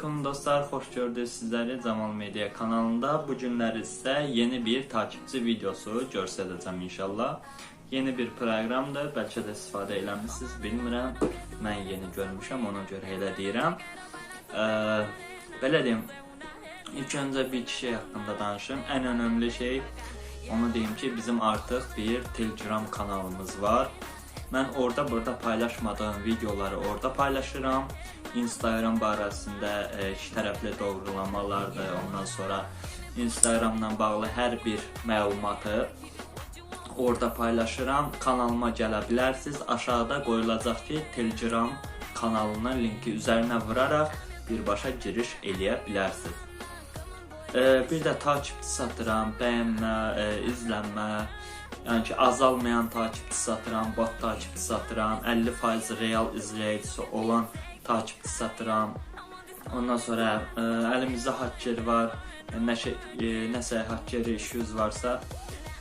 Selamünaleyküm dostlar, hoş gördük sizləri Camal Media kanalında. Bu günləri sizə yeni bir takipçi videosu göstərəcəm inşallah. Yeni bir proqramdır, bəlkə də istifadə eləmisiniz, bilmirəm. Mən yeni görmüşəm, ona görə elə deyirəm. Ee, belə deyim, ilk öncə bir şey haqqında danışım. Ən önəmli şey, onu deyim ki, bizim artıq bir Telegram kanalımız var. Mən orada burada paylaşmadığım videoları orada paylaşıram. Instagram barəsində e, iki tərəfli doğrulamalardır. Ondan sonra Instagramla bağlı hər bir məlumatı orada paylaşıram. Kanalıma gələ bilərsiniz. Aşağıda qoyulacaq ki, Telegram kanalının linki üzərinə vuraraq birbaşa giriş eləyə bilərsiniz. Ee, bir də takipçi satıram, bəyənmə, e, izlənmə, yəni ki, azalmayan takipçi satıram, bot takipçi satıram, 50% real izləyicisi olan takipçi satıram. Ondan sonra e, əlimizdə hacker var, nəşə, e, nəsə hacker issues varsa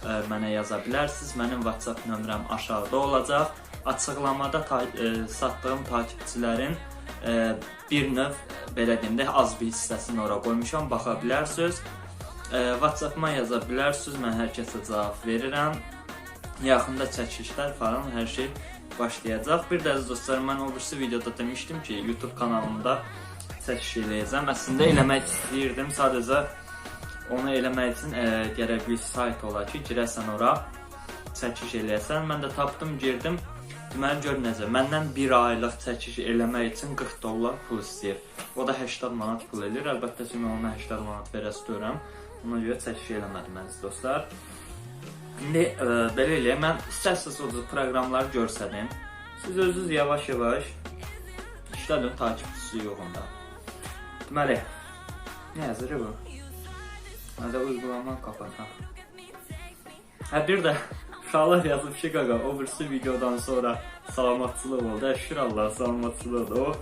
e, mənə yaza bilərsiniz. Mənim WhatsApp nömrəm aşağıda olacaq. Açıqlamada ta, e, satdığım takipçilərin e, bir növ belə deyim də az bir hissəsini ora qoymuşam, baxa bilərsiniz. E, WhatsApp-ma yaza bilərsiniz, mən hər kəsə cavab verirəm. Yaxında çəkilişlər falan hər şey başlayacaq. Bir də əziz dostlar, mən o videoda demişdim ki, YouTube kanalımda çəkiş eləyəcəm. Əslində eləmək istəyirdim, sadəcə onu eləmək üçün e, gərək bir sayt ola ki, girəsən ora, çəkiş eləyəsən. Mən də tapdım, girdim. Deməli gör necə, məndən 1 aylıq çəkiş eləmək üçün 40 dollar pul istəyir. O da 80 manat pul eləyir. Əlbəttə ki, mən ona 80 manat verə istəyirəm. Ona görə çəkiş eləmədim dostlar. İndi e, belə eləyək, mən istərsiniz o proqramları görsədim. Siz özünüz yavaş-yavaş işlədin takipçisi yoxunda. Deməli, nə yazır bu? Hadi uygulama kapat ha. Ha bir de uşaqlar yazıb ki, qaqa, o birisi videodan sonra salamatçılıq oldu. Hə, şükür Allah, salamatçılıq oldu.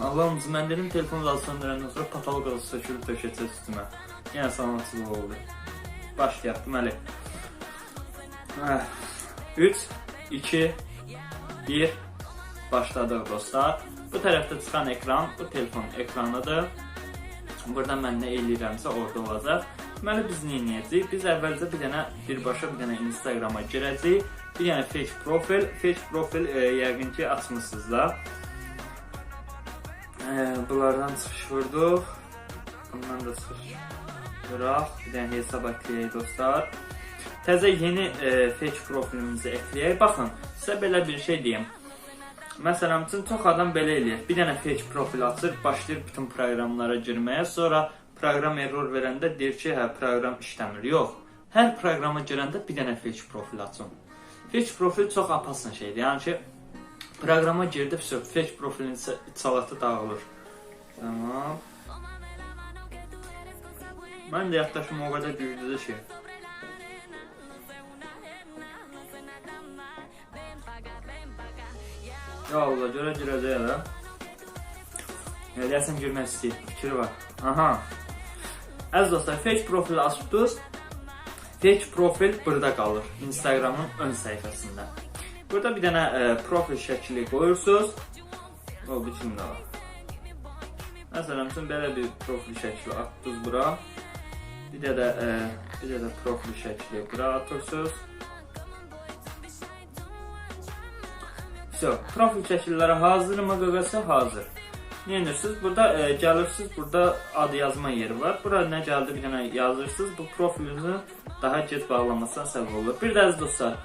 O Allahım, mən dedim telefonu da söndürəndən sonra patolog da sökülüb döşəcək üstümə. Yəni salamatçılıq oldu. Başlayaq, deməli. 3, 2, 1, başladıq dostlar. Bu tərəfdə çıxan ekran, bu telefon ekranıdır. Burada mən nə eləyirəmsə orada olacaq. Deməli biz nə edəcəyik? Biz əvvəlcə bir dənə birbaşa bir dənə Instagrama girəcəyik. Bir dənə fake profil, fake profil e, yəqin ki açmısınız da. E, bunlardan çıxış vurduq. Bundan da çıxış vuraq. Bir dənə hesab ekləyək dostlar. Təzə yeni e, fake profilimizi ekləyək. Baxın, sizə belə bir şey deyim. Məsələn üçün çox adam belə eləyir. Bir dənə fake profil açır, başlayır bütün proqramlara girməyə, sonra proqram error verəndə deyir ki, hə proqram işləmir. Yox. Hər proqrama girəndə bir dənə fake profil açın. Fake profil çox apasan şeydir. Yəni ki, proqrama girdi, vəsə fake profilin içalatı dağılır. Tamam. Mən də yaddaşım o qədər güclüdür ki, Ya Allah, görə girəcək də. Ya deyəsən girmək istəyir. Fikri var. Aha. Əziz dostlar, fake profil açdınız. Fake profil burada qalır. Instagramın ön səhifəsində. Burada bir dənə e, profil şəkli qoyursunuz. O biçimdə var. Məsələn üçün belə bir profil şəkli atdınız bura. Bir də də e, bir də də profil şəkli bura atırsınız. Все, profil şəkilləri hazırmı qaqası hazır. Ne edirsiniz? Burada e, gəlirsiniz, burada ad yazma yeri var. Bura nə gəldi bir dənə yazırsınız. Bu profilinizi daha gec bağlamasına səbəb olur. Bir də əziz dostlar,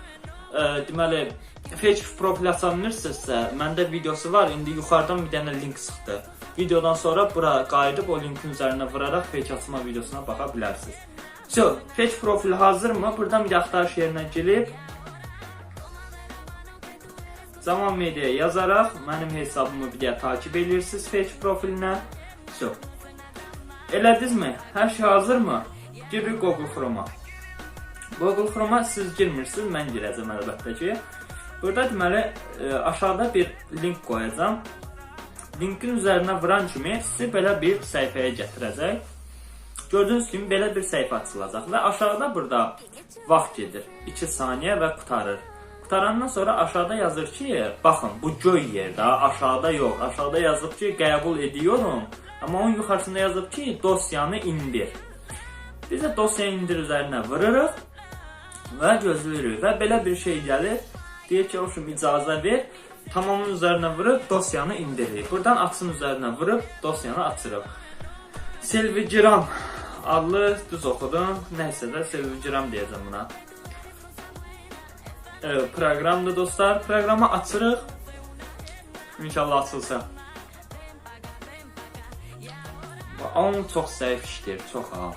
e, deməli fake profil açamırsınızsa, məndə videosu var. İndi yuxarıdan bir dənə link çıxdı. Videodan sonra bura qayıdıb o linkin üzərinə vuraraq fake açma videosuna baxa bilərsiniz. So, fake profil hazırmı? Buradan bir axtarış yerinə girib Zaman Media yazaraq mənim hesabımı bir də takip edirsiniz fake profilinə. So. Elədinizmi? Hər şey hazırmı? Girin Google Chrome-a. Google Chrome-a siz girmirsiniz, mən girəcəm əlbəttə ki. Burada deməli e, aşağıda bir link qoyacağam. Linkin üzərinə vuran kimi sizi belə bir səhifəyə gətirəcək. Gördüyünüz kimi belə bir səhifə açılacaq və aşağıda burada vaxt gedir. 2 saniyə və qutarır. Qutarandan sonra aşağıda yazır ki, baxın bu göy yerdə, aşağıda yox. Aşağıda yazıb ki, qəbul ediyorum Amma onun yuxarısında yazıb ki, dosyanı indir. Biz də dosyanı indir üzərinə vururuq və gözləyirik və belə bir şey gəlir. Deyir ki, oxşum icazə ver. Tamamın üzərinə vurub dosyanı indiririk. Buradan açın üzərinə vurub dosyanı açırıq. Selvigram adlı düz oxudum. Nəysə də Selvigram deyəcəm buna. Evet, proqramdır dostlar. Proqramı açırıq. İnşallah açılsa. Onun çox zəif işləyir, çox ha.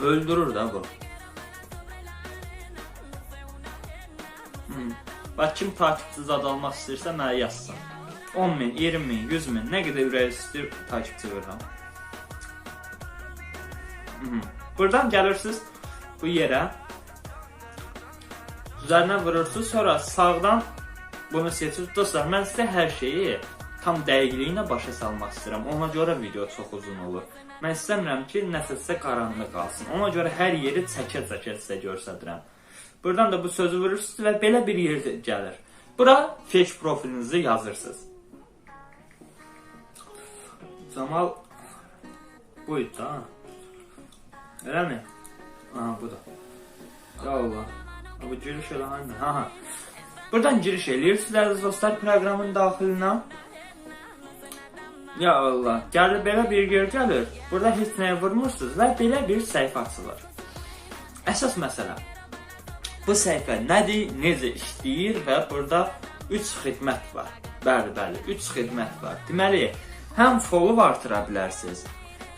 Öldürür də bu. Hmm. Bax kim takipçi zad almaq istəyirsə mənə yazsın. 10 min, 20 min, 100 min, nə qədər ürək istəyir takipçi verirəm. Mhm. Buradan gəlirsiniz bu yerə. Üzərinə vurursunuz, sonra sağdan bunu seçirsiniz. Dostlar, mən sizə hər şeyi tam dəqiqliyinə başa salmaq istəyirəm. Ona görə video çox uzun olur. Mən istəmirəm ki, nəsəsə qaranlıq qalsın. Ona görə hər yeri çəkə-çəkə sizə göstərirəm. Buradan da bu sözü vurursunuz və belə bir yer gəlir. Bura fake profilinizi yazırsınız. Camal buydu da. Elə mi? Aha, bu da. Ya Allah. Bu giriş hanı? Ha, ha. Buradan giriş eləyirsiniz əziz dostlar proqramın daxilinə. Ya Allah, gəlir belə bir yer gəlir. Burada heç nəyə vurmursunuz və belə bir səhifə açılır. Əsas məsələ. Bu səhifə nədir, necə işləyir və burada 3 xidmət var. Bəli, bəli, 3 xidmət var. Deməli, həm follow artıra bilərsiniz,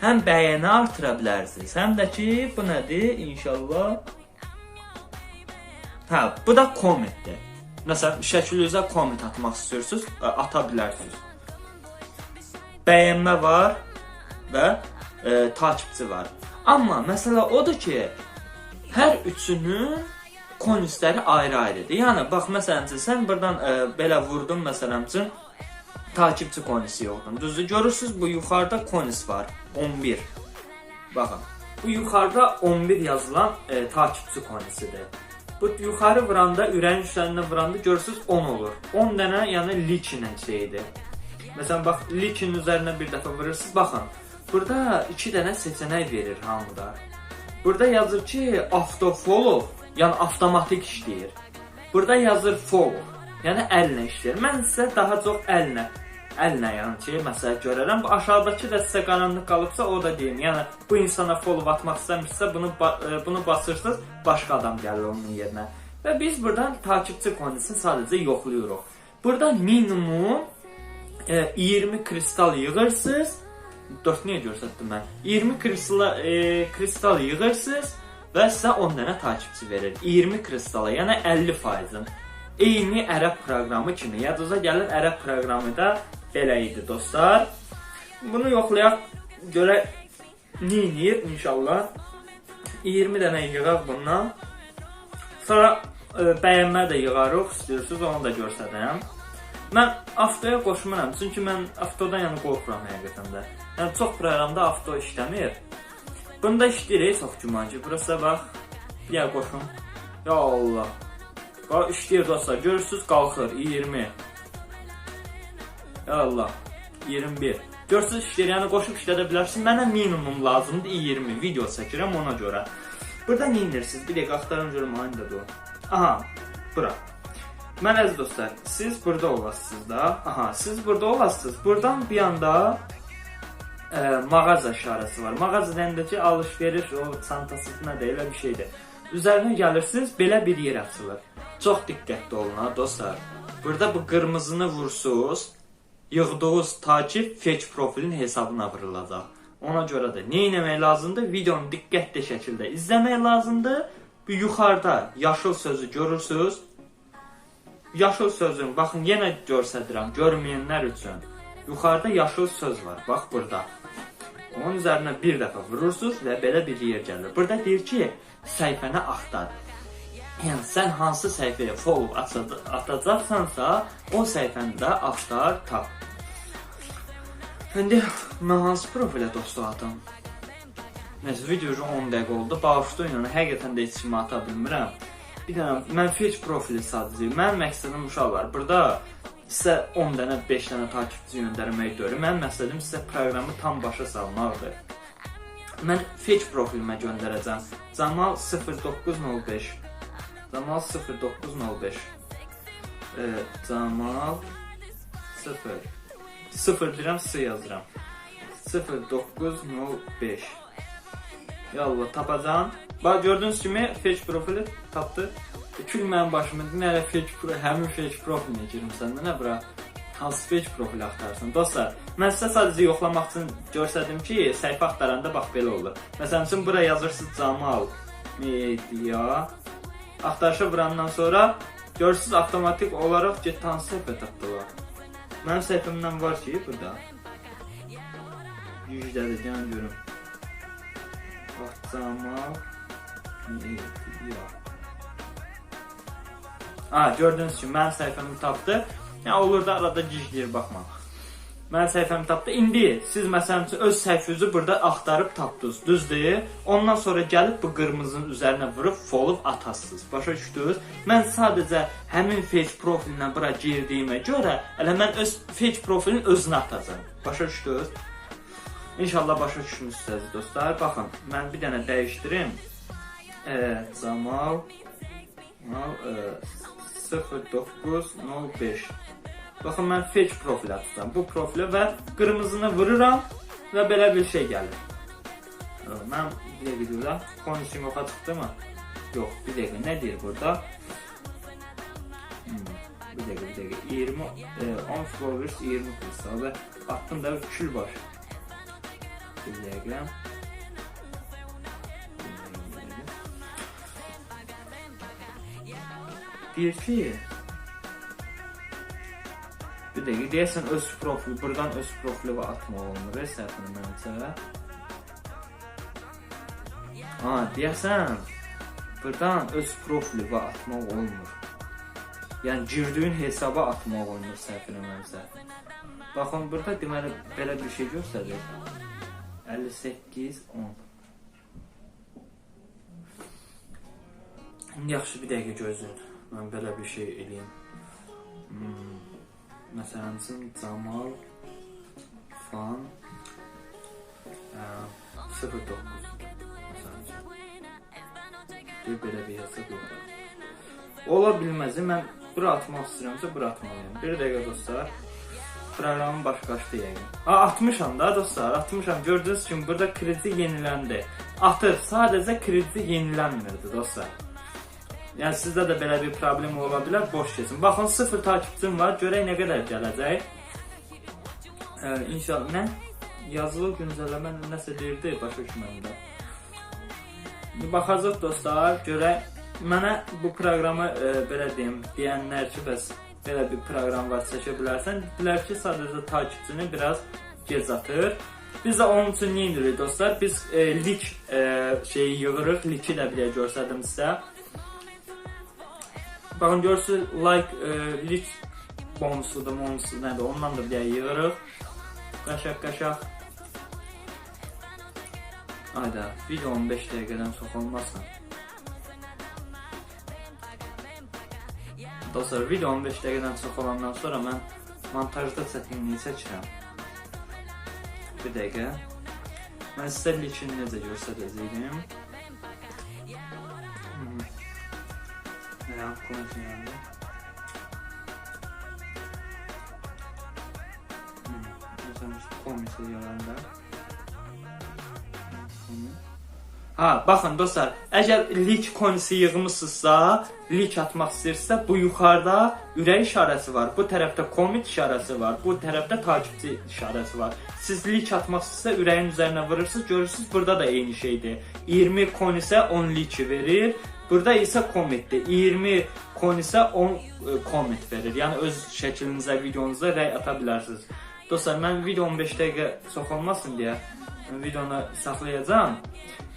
həm bəyəni artıra bilərsiniz, həm də ki, bu nədir? İnşallah Hə, bu da kommentdir. Məsələn, şəklinizə komment atmaq istəyirsiniz, ə, ata bilərsiniz. Bəyənmə var və e, takipçi var. Amma məsələ odur ki, hər üçünün konusları ayrı-ayrıdır. Yəni bax məsələn sən burdan e, belə vurdun məsələn üçün takipçi konusu yoxdur. Düzdür? Görürsüz bu yuxarıda konus var. 11. Baxın. Bu yuxarıda 11 yazılan e, takipçi konusudur. Bu yuxarı vuranda, ürəyin üstərindən vuranda görürsüz 10 olur. 10 dənə yəni liçinə şeydir. Məsələn bax liçin üzərinə bir dəfə vurursunuz. Baxın. Burada 2 dənə seçenek verir hamıda. Burada yazır ki autofollow, yəni avtomatik işləyir. Burada yazır follow, yəni əllə işləyir. Mən sizə daha çox əllə əllə yəni ki, məsələ görərəm. Bu aşağıdakı da sizə qaranlıq qalıbsa, o da deyim. Yəni bu insana follow atmaq istəmirsə, bunu e, bunu basırsınız, başqa adam gəlir onun yerinə. Və biz buradan takipçi konusunu sadəcə yoxlayırıq. Burada minimum e, 20 kristal yığırsınız. 4 niyə göstərdim mən? 20 kristal e, kristal yığırsınız və sizə 10 dənə takipçi verir. 20 kristala, yəni 50%-ın. Eyni ərəb proqramı kimi. Yadınıza gəlir ərəb proqramı da belə idi dostlar. Bunu yoxlayaq görək neyinir inşallah. 20 dənə yığaq bundan. Sonra e, bəyənmə də yığarıq, istəyirsiniz onu da göstərərəm. Mən avtoya qoşmuram, çünki mən avtodan yəni qorxuram həqiqətən də. Yəni çox proqramda avto işləmir. Bunda işləyir çox güman ki. Burası bax. Yer qoşum. Ya Allah. Bax işləyir dostlar. Görürsüz qalxır 20. Allah. 21. Görürsüz işləyir. Yəni qoşub işlədə bilərsiniz. Mənə minimum lazımdır 20 video çəkirəm ona görə. Burada nə edirsiniz? Bir dəqiqə axtarım görüm hanındadır o. Aha. Bura. Mən əziz dostlar, siz burada olasınız da. Aha, siz burada olasınız. Buradan bir anda e, mağaza işarəsi var. Mağaza deyəndəki alış-veriş, o çantası nə elə bir şeydir. Üzərinə gəlirsiniz, belə bir yer açılır. Çox diqqətli olun ha dostlar. Burada bu qırmızını vursunuz, yığdığınız takip fake profilin hesabına vurulacaq. Ona görə də nə etmək lazımdır? Videonu diqqətli şəkildə izləmək lazımdır. Bu yuxarıda yaşıl sözü görürsüz. Yaşıl sözün, baxın yenə göstərirəm, görməyənlər üçün. Yuxarıda yaşıl söz var, bax burada. Onun üzərinə bir dəfə vurursunuz və belə bir yer gəlir. Burada deyir ki, səhifəni axtar. Yəni sən hansı səhifəyə follow atacaq, atacaqsansa, o səhifəni də axtar, tap. İndi mən hansı profilə dostluq atam? Nəsə video 10 dəqiqə oldu. Bağışlayın, yəni həqiqətən də heç kimi ata bilmirəm. Bir dənə mən fake profili sadəcə. Mənim məqsədim uşaqlar. Burada sizə 10 dənə, 5 dənə takipçi göndərmək deyil. Mənim məqsədim sizə proqramı tam başa salmaqdır. Mən fetch profilimə göndərəcəm. Camal 0905. Camal 0905. E, Camal 0 0 deyirəm, S yazıram. 0905. Yallah tapacağım. Bax gördüyünüz kimi fetch profili tapdı. Kül mənim başıma nə fetch pro, həmin fetch profilinə girmisən nə bura? Hansı fetch profili axtarırsan? Dostlar, mən sizə sadəcə yoxlamaq üçün göstərdim ki, səhifə axtaranda bax belə olur. Məsələn bura yazırsınız Camal Media. Axtarışa vurandan sonra görürsüz avtomatik olaraq get hansı səhifə tapdılar. Mənim səhifəmdən var ki, burada. Yüzdədir, deyən görüm. Camal Media. Ha, gördüyünüz kimi mənim səhifəmi tapdı. Yəni olur da arada gicləyir baxma. Mənim səhifəmi tapdı. İndi siz məsələn üçün öz səhifənizi burada axtarıb tapdınız, düzdür? Ondan sonra gəlib bu qırmızının üzərinə vurub follow atasınız. Başa düşdünüz? Mən sadəcə həmin fetch profilinə bura girdiyimə görə elə mən öz fetch profilin özünü atacağam. Başa düşdünüz? İnşallah başa düşmüsünüz dostlar. Baxın, mən bir dənə dəyişdirim. E, Camal Camal e, 0905 Baxın mən fetch profil atacağam. Bu profilə və qırmızını vururam və belə bir şey gəlir. Mən bir dəqiqə görürəm. Kondisim yoxa çıxdı mı? Yox, bir dəqiqə. Nə deyir burada? Hmm, bir dəqiqə, bir dəqiqə. 20 e, 10 followers 20 plus. Və attım da kül var. Bir dəqiqə. Deyir ki, dəqiqə deyəsən öz profili, buradan öz profili atmaq olmur, səhvini məncə. Ha, deyəsən buradan öz profili atmaq olmur. Yəni girdiyin hesaba atmaq olmur səhvini məncə. Baxın burada deməli belə bir şey göstərir. 58 10 Yaxşı bir dəqiqə gözləyin. Mən belə bir şey eləyim. Hmm. Üçün Camal Fan ə, 09 Məsələn üçün. Bir belə bir hesab yoxdur. Ola bilməz. Mən bura atmaq istəyirəmsə bura atmalıyam. Bir dəqiqə dostlar. Proqramın başı qaçdı yəqin. Ha, atmışam da dostlar, atmışam. Gördüyünüz kimi burada krediti yeniləndi. Atır, sadəcə krediti yenilənmirdi dostlar. Yəni sizdə də belə bir problem ola bilər, boş keçin. Baxın 0 takipçim var, görək nə qədər gələcək. Ə, inşallah nə? Yazılı güncəlləmə nəsə deyirdi, başa düşmədim də. İndi baxacaq dostlar, görək mənə bu proqramı ə, belə deyim, deyənlər ki, bəs belə bir proqram var, çəkə bilərsən. Dedilər ki, sadəcə takipçini biraz gec atır. Biz də onun üçün nə dostlar? Biz e, lik e, şeyi yığırıq, liki də bir göstərdim sizə. Baxın görürsüz like e, lik bonusudur, bonusu nədir? Ondan da bir dəyə yığırıq. Qaşaq qaşaq. Ayda video 15 dəqiqədən çox olmasın. Dostlar video 15 dəqiqədən çox olandan sonra mən montajda çətinliyi çəkirəm. Bir dəqiqə. Mən sizə likini necə göstərəcəyim. Ya konuşuyorum. Hmm. Mesela. Ha, baxın dostlar, əgər lik konisi yığmısınızsa, lik atmaq istəyirsə, bu yuxarıda ürək işarəsi var, bu tərəfdə komment işarəsi var, bu tərəfdə takipçi işarəsi var. Siz lik atmaq istəyirsə ürəyin üzərinə vurursunuz, görürsüz burada da eyni şeydir. 20 konisə 10 lik verir. Burada isə kommentdir. 20 kon isə 10 e, komment verir. Yəni öz şəklinizə, videonuza rəy ata bilərsiniz. Dostlar, mən video 15 dəqiqə çox olmasın deyə videonu saxlayacağam.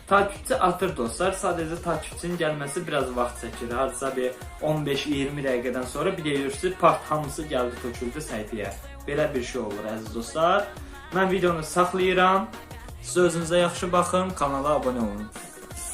Takipçi atır dostlar. Sadəcə takipçinin gəlməsi biraz vaxt çəkir. Hardasa bir 15-20 dəqiqədən sonra bir deyirsiniz, part hamısı gəldi töküldü səhifəyə. Belə bir şey olur əziz dostlar. Mən videonu saxlayıram. Siz özünüzə yaxşı baxın, kanala abunə olun.